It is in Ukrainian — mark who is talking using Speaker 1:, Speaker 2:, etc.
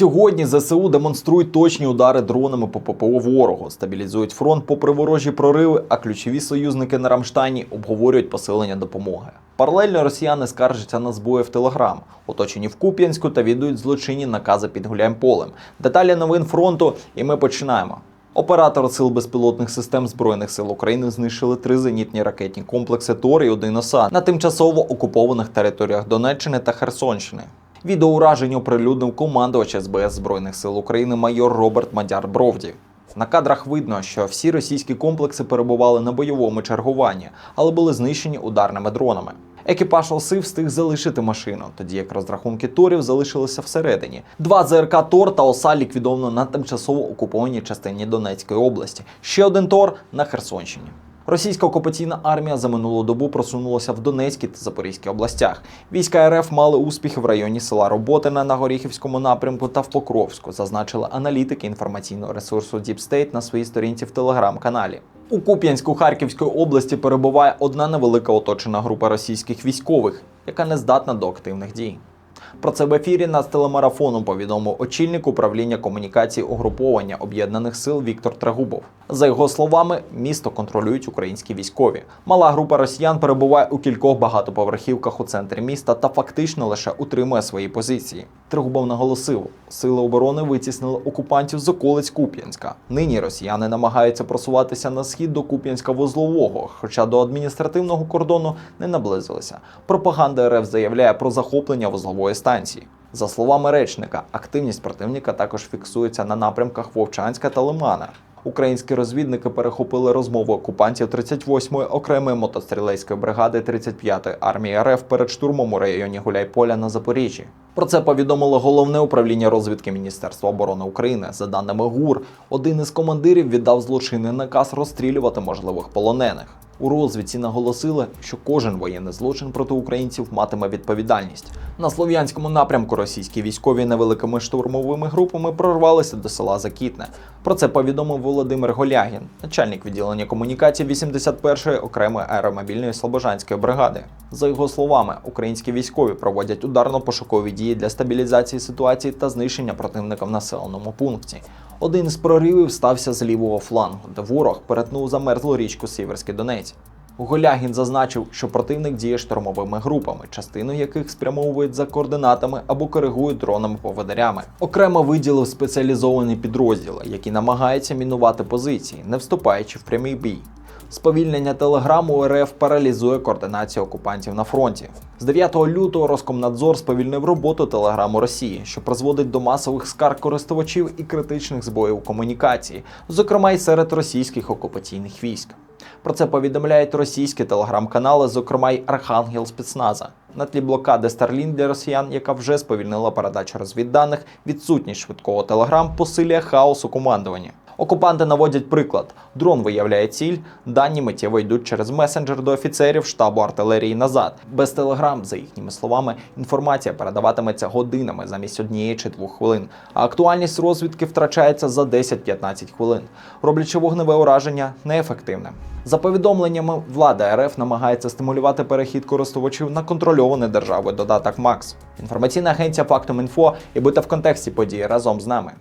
Speaker 1: Сьогодні ЗСУ демонструють точні удари дронами по ППО ворогу, стабілізують фронт попри ворожі прориви, а ключові союзники на Рамштайні обговорюють посилення допомоги. Паралельно росіяни скаржаться на збої в Телеграм, оточені в Куп'янську та віддають злочинні накази під гуляєм полем. Деталі новин фронту, і ми починаємо. Оператори сил безпілотних систем Збройних сил України знищили три зенітні ракетні комплекси ТОР і один ОСА на тимчасово окупованих територіях Донеччини та Херсонщини. Відео ураження оприлюднив командувач СБС Збройних сил України майор Роберт Мадяр Бровді. На кадрах видно, що всі російські комплекси перебували на бойовому чергуванні, але були знищені ударними дронами. Екіпаж оси встиг залишити машину, тоді як розрахунки торів залишилися всередині. Два ЗРК Тор та оса ліквідовано на тимчасово окупованій частині Донецької області. Ще один Тор на Херсонщині. Російська окупаційна армія за минулу добу просунулася в Донецькій та Запорізькій областях. Війська РФ мали успіхи в районі села Роботине на Горіхівському напрямку та в Покровську, зазначили аналітики інформаційного ресурсу State на своїй сторінці в телеграм-каналі. У Куп'янську Харківської області перебуває одна невелика оточена група російських військових, яка не здатна до активних дій. Про це в ефірі над телемарафоном повідомив очільник управління комунікації угруповання об'єднаних сил Віктор Трагубов. За його словами, місто контролюють українські військові. Мала група росіян перебуває у кількох багатоповерхівках у центрі міста та фактично лише утримує свої позиції. Трагубов наголосив, сили оборони витіснили окупантів з околиць Куп'янська. Нині росіяни намагаються просуватися на схід до Куп'янська вузлового, хоча до адміністративного кордону не наблизилися. Пропаганда РФ заявляє про захоплення вузлової станції. За словами речника, активність противника також фіксується на напрямках Вовчанська та Лимана. Українські розвідники перехопили розмову окупантів 38-ї окремої мотострілецької бригади 35-ї армії РФ перед штурмом у районі Гуляйполя на Запоріжжі. Про це повідомило головне управління розвідки Міністерства оборони України. За даними ГУР, один із командирів віддав злочинний наказ розстрілювати можливих полонених. У розвідці наголосили, що кожен воєнний злочин проти українців матиме відповідальність. На слов'янському напрямку російські військові невеликими штурмовими групами прорвалися до села Закітне. Про це повідомив Володимир Голягін, начальник відділення комунікації 81-ї окремої аеромобільної слобожанської бригади. За його словами, українські військові проводять ударно-пошукові дії для стабілізації ситуації та знищення противника в населеному пункті. Один з проривів стався з лівого флангу, де ворог перетнув замерзлу річку Сіверський Донець. Голягін зазначив, що противник діє штурмовими групами, частину яких спрямовують за координатами або коригують дронами-поведарями. Окремо виділив спеціалізовані підрозділи, які намагаються мінувати позиції, не вступаючи в прямий бій. Сповільнення телеграму РФ паралізує координацію окупантів на фронті. З 9 лютого Роскомнадзор сповільнив роботу телеграму Росії, що призводить до масових скарг користувачів і критичних збоїв комунікації, зокрема й серед російських окупаційних військ. Про це повідомляють російські телеграм-канали, зокрема й Архангел Спецназа. На тлі блокади Starlink для росіян, яка вже сповільнила передачу розвідданих, відсутність швидкого телеграм посилює хаос у командуванні. Окупанти наводять приклад: дрон виявляє ціль, дані миттєво йдуть через месенджер до офіцерів штабу артилерії назад. Без телеграм, за їхніми словами, інформація передаватиметься годинами замість однієї чи двох хвилин. А актуальність розвідки втрачається за 10-15 хвилин, роблячи вогневе ураження неефективним. За повідомленнями, влада РФ намагається стимулювати перехід користувачів на контрольований державою додаток МАКС. Інформаційна агенція Фактум Інфо і будьте в контексті події разом з нами.